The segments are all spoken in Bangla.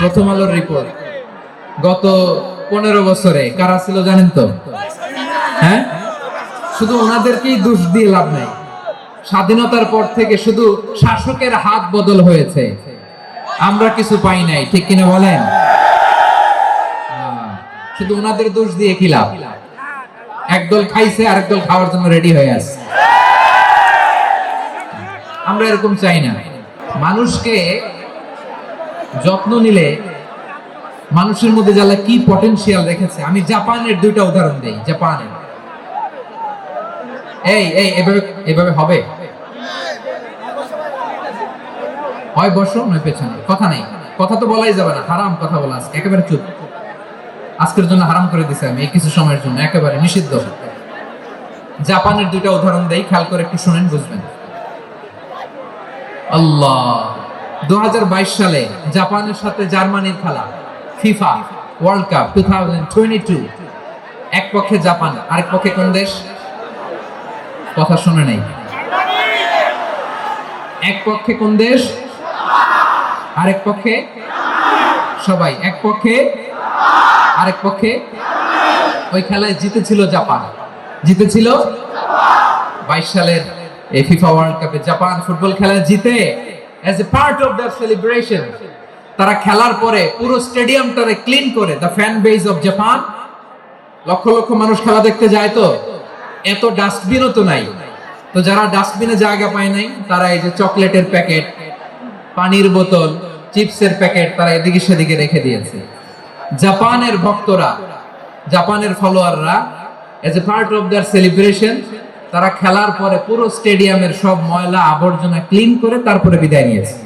প্রথম আলোর রিপোর্ট গত পনেরো বছরে, কারা ছিল জানেন তো? হ্যাঁ? শুধু ওনাদেরকেই দোষ দিয়ে লাভ নাই। স্বাধীনতার পর থেকে শুধু শাসকের হাত বদল হয়েছে। আমরা কিছু পাই নাই, ঠিক কিনা বলেন? শুধু ওনাদের দোষ দিয়ে কি লাভ? একদল খাইছে, আরেক দল খাওয়ার জন্য রেডি হয়ে আছে। আমরা এরকম চাই না। মানুষকে যত্ন নিলে মানুষের মধ্যে যারা কি পটেনশিয়াল রেখেছে, আমি জাপানের দুইটা উদাহরণ দেই, জাপানের। এই এই, এভাবে এভাবে হবে? হয় বসো, নয় পেছনে। কথা নেই। কথা তো বলাই যাবে না, হারাম কথা বলা আজকে একেবারে চুপ। আজকের জন্য হারাম করে দিছে আমি, এই কিছু সময়ের জন্য, একেবারে নিষিদ্ধ। জাপানের দুইটা উদাহরণ দেই, খেয়াল করে একটু শুনেন, বুঝবেন। আল্লাহ। সালে জাপানের সাথে জার্মানির খেলা, ফিফা ওয়ার্ল্ড কাপ টু। এক পক্ষে জাপান, আরেক পক্ষে কোন দেশ? কথা শুনে নাই। এক পক্ষে কোন দেশ? আরেক পক্ষে? সবাই, এক পক্ষে, আরেক পক্ষে। ওই খেলায় জিতেছিল জাপান। জিতেছিল বাইশ সালের এই ফিফা ওয়ার্ল্ড কাপে জাপান ফুটবল খেলায় জিতে as a part of the celebration তারা খেলার পরে পুরো স্টেডিয়ামটারে ক্লিন করে the fan base of Japan লক্ষ লক্ষ মানুষ খেলা দেখতে যায় তো। এত ডাস্টবিনও তো নাই। তো যারা ডাস্টবিনে জায়গা পায় নাই, তারা এই যে চকলেটের প্যাকেট, পানির বোতল, চিপসের প্যাকেট, তারা এদিকে সেদিকে রেখে দিয়েছে। জাপানের ভক্তরা, জাপানের ফলোয়াররা as a part of their celebration তারা খেলার পরে পুরো স্টেডিয়ামের সব ময়লা আবর্জনা ক্লিন করে তারপরে বিদায় নিয়েছে।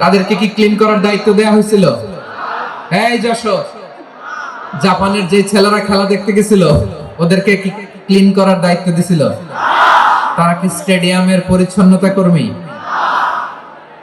তাদেরকে কি ক্লিন করার দায়িত্ব দেওয়া হয়েছিল? এই যশোর জাপানের যে ছেলেরা খেলা দেখতে গেছিল, ওদেরকে কি ক্লিন করার দায়িত্ব দিছিল? তারা কি স্টেডিয়ামের পরিচ্ছন্নতা কর্মী?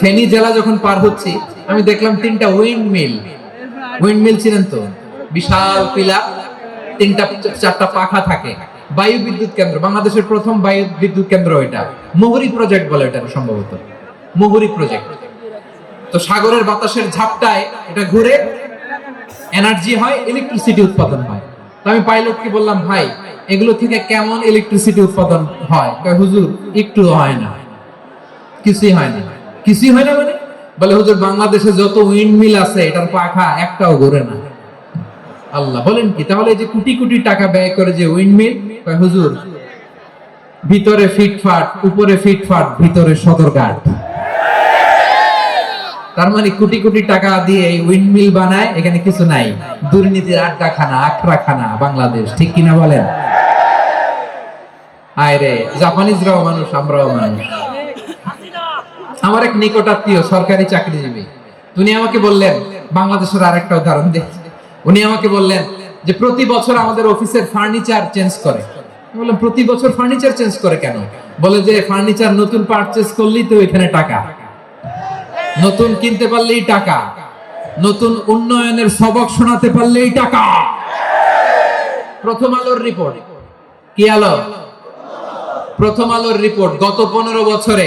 ফেনী জেলা যখন পার হচ্ছি, আমি দেখলাম তিনটা উইন্ড মিল উইন্ড মিল ছিলেন তো? বিশাল পিলা, তিনটা, চারটা পাখা থাকে। বায়ু বিদ্যুৎ কেন্দ্র, বাংলাদেশের প্রথম বায়ু বিদ্যুৎ কেন্দ্র এটা। মুহুরি প্রজেক্ট বলে এটা সম্ভবত। মুহুরি প্রজেক্ট তো সাগরের বাতাসের ঝাপটায় এটা ঘুরে এনার্জি হয় ইলেকট্রিসিটি উৎপাদন হয়। তো আমি পাইলটকে বললাম, ভাই, এগুলো থেকে কেমন ইলেকট্রিসিটি উৎপাদন হয়? হুজুর, একটু হয় না। কিছুই হয় না। কিছুই হয় না মানে? বলে, হুজুর, বাংলাদেশে যত উইন্ড মিল আছে, এটার পাখা একটাও ঘুরে না। আল্লাহ বলেন কি, তাহলে যে কোটি কোটি টাকা ব্যয় করে যে উইন্ড মিল হুজুর, ভিতরে ফিটফাট, উপরে ফিটফাট, ভিতরে সদরঘাট। তার মানে কোটি কোটি টাকা দিয়ে এই উইন্ড মিল বানায়, এখানে কিছু নাই। দুর্নীতির আড্ডা খানা আখড়া খানা বাংলাদেশ, ঠিক কিনা বলেন? আয় রে জাপানিজরাও মানুষ, আমরাও মানুষ। আমার এক নিকট আত্মীয় সরকারি চাকরিজীবী। উনি আমাকে বললেন, বাংলাদেশের আরেকটা উদাহরণ দেখ উনি আমাকে বললেন যে, প্রতি বছর আমাদের অফিসের ফার্নিচার চেঞ্জ করে। বললাম, প্রতি বছর ফার্নিচার চেঞ্জ করে কেন? বলে যে, ফার্নিচার নতুন পারচেজ করলেই তো এখানে টাকা। নতুন কিনতে পারলেই টাকা। নতুন উন্নয়নের সবক শোনাতে পারলেই টাকা। প্রথম আলোর রিপোর্ট কি আলো? প্রথম আলোর রিপোর্ট গত পনেরো বছরে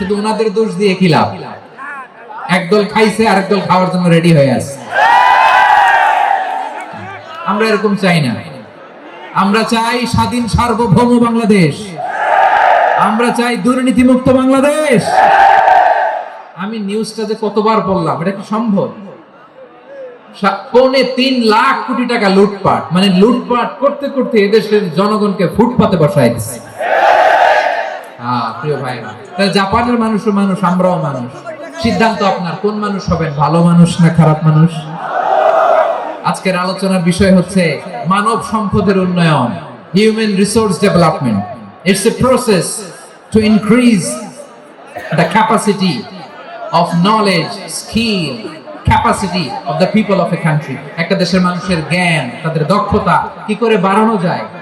শুধু ওনাদের দোষ দিয়ে লাভ একদল খাইছে আরেকদল খাওয়ার জন্য রেডি হয়ে আছে। আমরা এরকম চাই না। আমরা চাই স্বাধীন সার্বভৌম বাংলাদেশ। আমরা চাই দুর্নীতি মুক্ত বাংলাদেশ। আমি নিউজটা যে কতবার বললাম এটা কি সম্ভব? পৌনে তিন লাখ কোটি টাকা লুটপাট। মানে লুটপাট করতে করতে এদেশের জনগণকে ফুটপাতে বসায় দিচ্ছে। হ্যাঁ জাপানের মানুষও মানুষ আমরাও মানুষ। সিদ্ধান্ত আপনার কোন মানুষ হবেন? ভালো মানুষ না খারাপ মানুষ? আজকের আলোচনার বিষয় হচ্ছে মানব সম্পদের উন্নয়ন human resource development it's a process to increase the capacity of knowledge, skill, capacity of the people of a country. একটা দেশের মানুষের জ্ঞান তাদের দক্ষতা কি করে বাড়ানো যায়?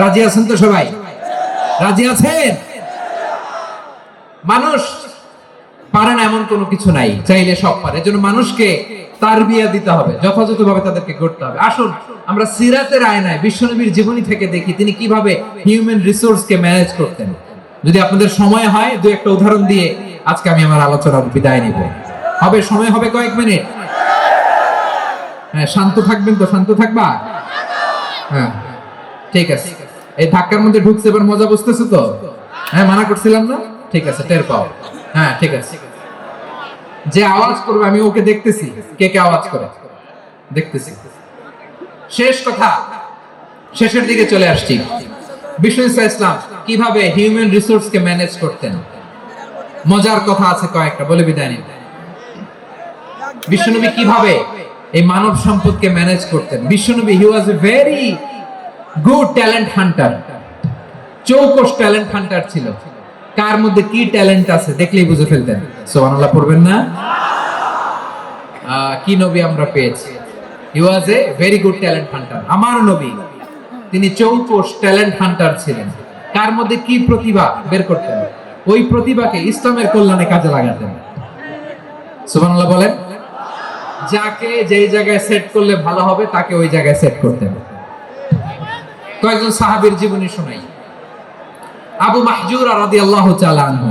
রাজি আছেন তো সবাই? রাজি আছেন? মানুষ পারে না এমন কোনো কিছু নাই, চাইলে সব পারে। এজন্য মানুষকে তার বিয়া দিতে হবে, যথাযথভাবে তাদেরকে করতে হবে। আসুন, আমরা সিরাতের আয়নায়, বিশ্বনবীর জীবনী থেকে দেখি তিনি কীভাবে হিউম্যান রিসোর্সকে ম্যানেজ করতেন। যদি আপনাদের সময় হয়, দু একটা উদাহরণ দিয়ে আজকে আমি আমার আলোচনার বিদায় নিব। হবে, সময় হবে কয়েক মিনিট? হ্যাঁ শান্ত থাকবেন তো? শান্ত থাকবা? হ্যাঁ। ঠিক আছে। এই ধাক্কার মধ্যে ঢুকছে এবার মজা বুঝতেছো তো? হ্যাঁ মানা করছিলাম না? ঠিক আছে, টের পাও। হ্যাঁ ঠিক আছে। যে আওয়াজ করবে, আমি ওকে দেখতেছি। কে কে আওয়াজ করে? দেখতেছি। শেষ কথা। শেষের দিকে চলে আসছি। বিষ্ণু ইসা ইসলাম, কীভাবে হিউম্যান রিসোর্স কে ম্যানেজ করতেন? মজার কথা আছে কয়েকটা, বলে বিদায় নিন। বিশ্বনবী কীভাবে এই মানব সম্পদকে ম্যানেজ করতেন? বিশ্বনবী he was a very good talent hunter talent hunter ছিল। কার মধ্যে কি ট্যালেন্ট আছে দেখলেই বুঝে ফেলতেন। পড়বেন না? কি নবী আমরা পেয়েছি? He was a very good talent hunter আমার নবী, তিনি ট্যালেন্ট হান্টার ছিলেন। কার মধ্যে কি প্রতিভা বের করতেন? ওই প্রতিভাকে ইসলামের কল্যাণে কাজে লাগাতেন। সুবহানাল্লাহ বলেন, যাকে যেই জায়গায় সেট করলে ভালো হবে, তাকে ওই জায়গায় সেট করতেন। কয়েকজন সাহাবীর জীবনী শোনাই। আবু মাহজুর রাদিয়াল্লাহু তাআলা আনহু,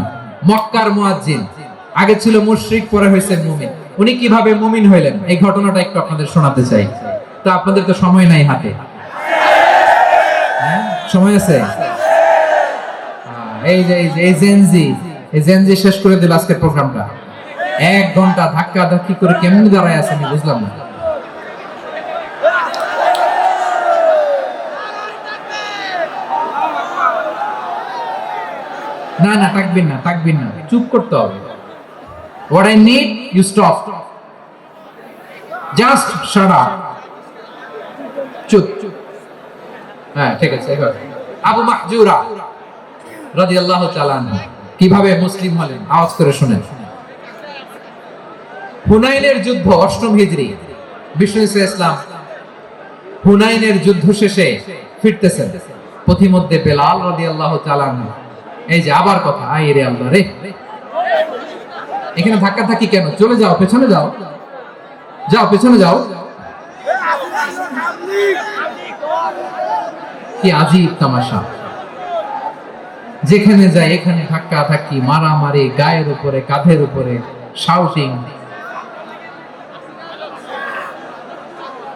মক্কার মুয়াজ্জিন, আগে ছিল মুশরিক, পরে হয়েছেন মুমিন। উনি কীভাবে মুমিন হইলেন? এই ঘটনাটা একটু আপনাদের শোনাতে চাই। তো আপনাদের তো সময় নাই হাতে। হ্যাঁ? সময় আছে? এই যে এই যে, এই জেনজি শেষ করে দিল আজকের প্রোগ্রামটা। এক ঘণ্টা ধাক্কা ধাক্কি করে কেমন দাঁড়ায় আছে আমি বুঝলাম না। না না তাকবির না তাকবির না। চুপ করতে হবে। What I need you stop just up চুপ। হ্যাঁ ঠিক আছে, এবার। আবু মাহজুরা রাদিয়াল্লাহু তাআলা কীভাবে মুসলিম হলেন? আওয়াজ করে শুনেন। হুনাইনের যুদ্ধ, অষ্টম হিজরি। বিষ্ণু ইসলাম। হুনাইনের যুদ্ধ শেষে ফিরতেছেন। পথিমধ্যে বেলাল রাদিয়াল্লাহু তাআলা এই যে আবার কথা আই রে আল্লাহ রে। এখানে ধাক্কা থাকি কেন? চলে যাও, পেছনে যাও। যাও, পেছনে যাও। কি আজীব তামাশা। যেখানে যায় এখানে ধাক্কা থাকি মারামারি, গায়ের উপরে, কাঁধের উপরে শাউটিং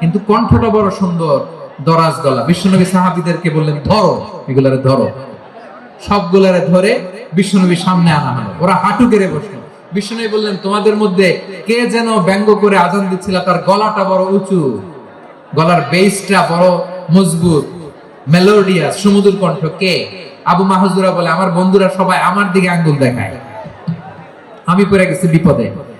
কিন্তু কণ্ঠটা বড় সুন্দর, দরাজ গলা। বিশ্বনবী সাহাবিদেরকে বললেন, ধরো, এগুলারে ধরো। সবগুলারে ধরে বিশ্বনবী সামনে আনা হলো। ওরা হাঁটু গেড়ে বসল। বিশ্বনবী বললেন, তোমাদের মধ্যে কে যেন ব্যঙ্গ করে আজান দিচ্ছিল, তার গলাটা বড় উঁচু। গলার বেসটা বড় মজবুত মেলোডিয়াস সুমধুর কণ্ঠ। কে? আবু মাহজুরা বলে, আমার বন্ধুরা সবাই আমার দিকে আঙ্গুল দেখায়। আমি পড়ে গেছি বিপদে।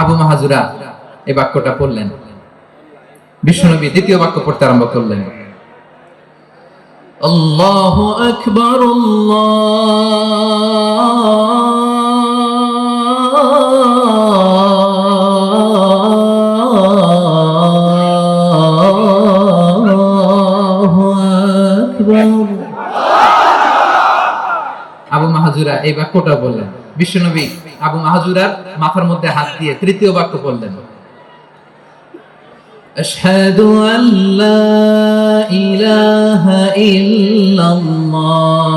আবু মাহাজুরা এই বাক্যটা পড়লেন। বিশ্বনবী দ্বিতীয় বাক্য পড়তে আরম্ভ করলেন। আল্লাহু আকবার আবু মাহাজুরা এই বাক্যটা বললেন। বিশ্বনবী আবু মাহাজুরার মাথার মধ্যে হাত দিয়ে তৃতীয় বাক্য বললেন أشهد أن لا إله إلا الله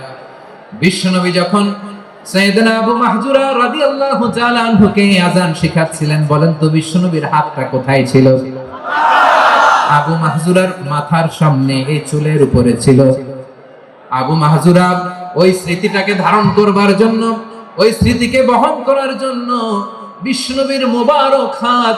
বিশ্বনবী যখন সাইয়েদনা আবু মাহজুরা শিখাচ্ছিলেন, বলেন, তো বিশ্বনবীর হাতটা কোথায় ছিল? আবু মাহজুরার মাথার সামনে এই চুলের উপরে ছিল। আবু মাহজুরা ওই স্মৃতিটাকে ধারণ করবার জন্য, ওই স্মৃতিকে বহন করার জন্য বিষ্ণবীর মোবারক হাত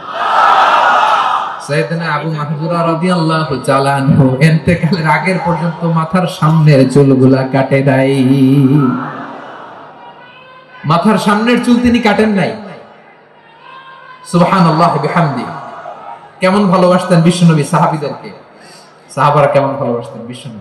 সাইয়েদনা আবু মাহজুরা রাদিয়াল্লাহু তাআলা আনহু ইন্তেকালের আগের পর্যন্ত মাথার সামনের কাটে নাই। মাথার সামনের চুল তিনি কাটেন নাই। সুবহানাল্লাহ বিহামদি। কেমন ভালোবাসতেন বিশ্বনবী সাহাবীদেরকে? সাহাবারা কেমন ভালোবাসতেন বিশ্বনবী?